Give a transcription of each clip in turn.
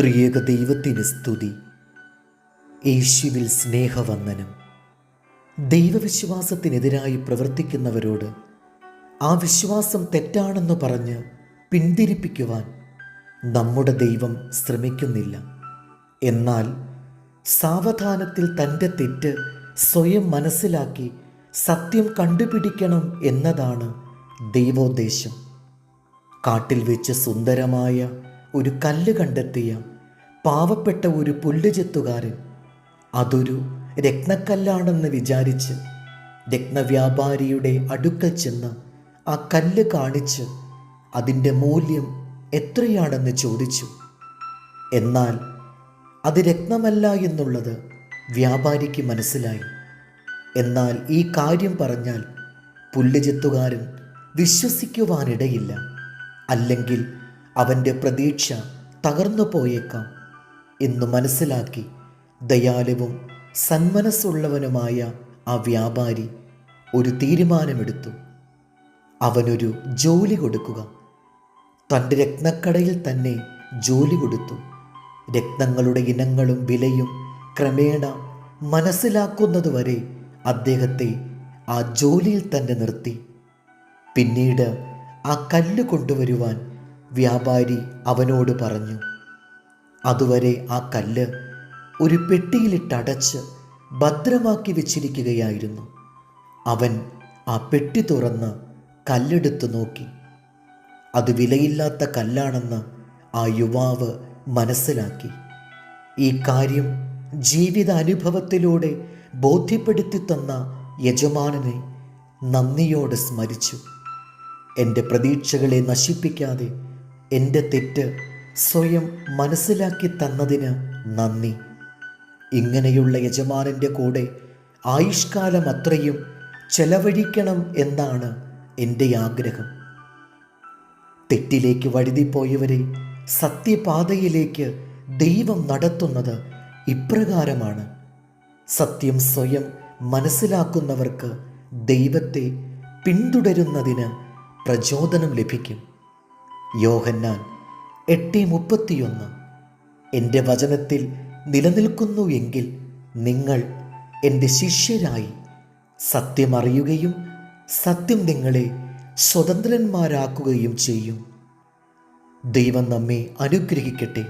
ത്രിയേക ദൈവത്തിന് സ്തുതി. യേശുവിൽ സ്നേഹവന്ദനം. ദൈവവിശ്വാസത്തിനെതിരായി പ്രവർത്തിക്കുന്നവരോട് ആ വിശ്വാസം തെറ്റാണെന്ന് പറഞ്ഞ് പിന്തിരിപ്പിക്കുവാൻ നമ്മുടെ ദൈവം ശ്രമിക്കുന്നില്ല. എന്നാൽ സാവധാനത്തിൽ തന്റെ തെറ്റ് സ്വയം മനസ്സിലാക്കി സത്യം കണ്ടുപിടിക്കണം എന്നതാണ് ദൈവോദ്ദേശം. കാട്ടിൽ വെച്ച് സുന്ദരമായ ഒരു കല്ല് കണ്ടെത്തിയ പാവപ്പെട്ട ഒരു പുല്ലുചെത്തുകാരൻ അതൊരു രത്നക്കല്ലാണെന്ന് വിചാരിച്ച് രത്നവ്യാപാരിയുടെ അടുക്കൽ ചെന്ന് ആ കല്ല് കാണിച്ച് അതിന്റെ മൂല്യം എത്രയാണെന്ന് ചോദിച്ചു. എന്നാൽ അത് രത്നമല്ല എന്നുള്ളത് വ്യാപാരിക്ക് മനസ്സിലായി. എന്നാൽ ഈ കാര്യം പറഞ്ഞാൽ പുല്ലുചെത്തുകാരൻ വിശ്വസിക്കുവാനിടയില്ല. അല്ലെങ്കിൽ അവന്റെ പ്രതീക്ഷ തകർന്നു പോയേക്കാം എന്ന് മനസ്സിലാക്കി ദയാലുവും സന്മനസ്സുള്ളവനുമായ ആ വ്യാപാരി ഒരു തീരുമാനമെടുത്തു. അവനൊരു ജോലി കൊടുക്കുക. തന്റെ രത്നക്കടയിൽ തന്നെ ജോലി കൊടുത്തു. രക്തങ്ങളുടെ ഇനങ്ങളും വിലയും ക്രമേണ മനസ്സിലാക്കുന്നതുവരെ അദ്ദേഹത്തെ ആ ജോലിയിൽ തന്നെ നിർത്തി. പിന്നീട് ആ കല്ല് കൊണ്ടുവരുവാൻ വ്യാപാരി അവനോട് പറഞ്ഞു അതുവരെ ആ കല്ല് ഒരു പെട്ടിയിലിട്ടടച്ച് ഭദ്രമാക്കി വെച്ചിരിക്കുകയായിരുന്നു. അവൻ ആ പെട്ടി തുറന്ന് കല്ലെടുത്ത് നോക്കി. അത് വിലയില്ലാത്ത കല്ലാണെന്ന് ആ യുവാവ് മനസ്സിലാക്കി. ഈ കാര്യം ജീവിത അനുഭവത്തിലൂടെ ബോധ്യപ്പെടുത്തി തന്ന യജമാനനെ നന്ദിയോടെ സ്മരിച്ചു. എന്റെ പ്രതീക്ഷകളെ നശിപ്പിക്കാതെ എന്റെ തെറ്റ് സ്വയം മനസ്സിലാക്കി തന്നതിന് നന്ദി. ഇങ്ങനെയുള്ള യജമാനന്റെ കൂടെ ആയുഷ്കാലം അത്രയും ചെലവഴിക്കണം എന്നാണ് എന്റെ ആഗ്രഹം. തെറ്റിലേക്ക് വഴുതിപ്പോയവരെ സത്യപാതയിലേക്ക് ദൈവം നടത്തുന്നത് ഇപ്രകാരമാണ്. സത്യം സ്വയം മനസ്സിലാക്കുന്നവർക്ക് ദൈവത്തെ പിന്തുടരുന്നതിന് പ്രചോദനം ലഭിക്കും. യോഹന്നാൻ എട്ട് മുപ്പത്തിയൊന്ന്. എന്റെ വചനത്തിൽ നിലനിൽക്കുന്നു എങ്കിൽ നിങ്ങൾ എന്റെ ശിഷ്യരായി സത്യമറിയുകയും സത്യം നിങ്ങളെ സ്വതന്ത്രന്മാരാക്കുകയും ചെയ്യും. ദൈവം നമ്മെ അനുഗ്രഹിക്കട്ടെ.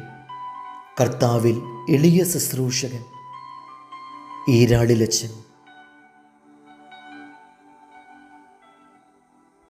കർത്താവിൽ എളിയ ശുശ്രൂഷകൻ ഈരാളിലച്ചൻ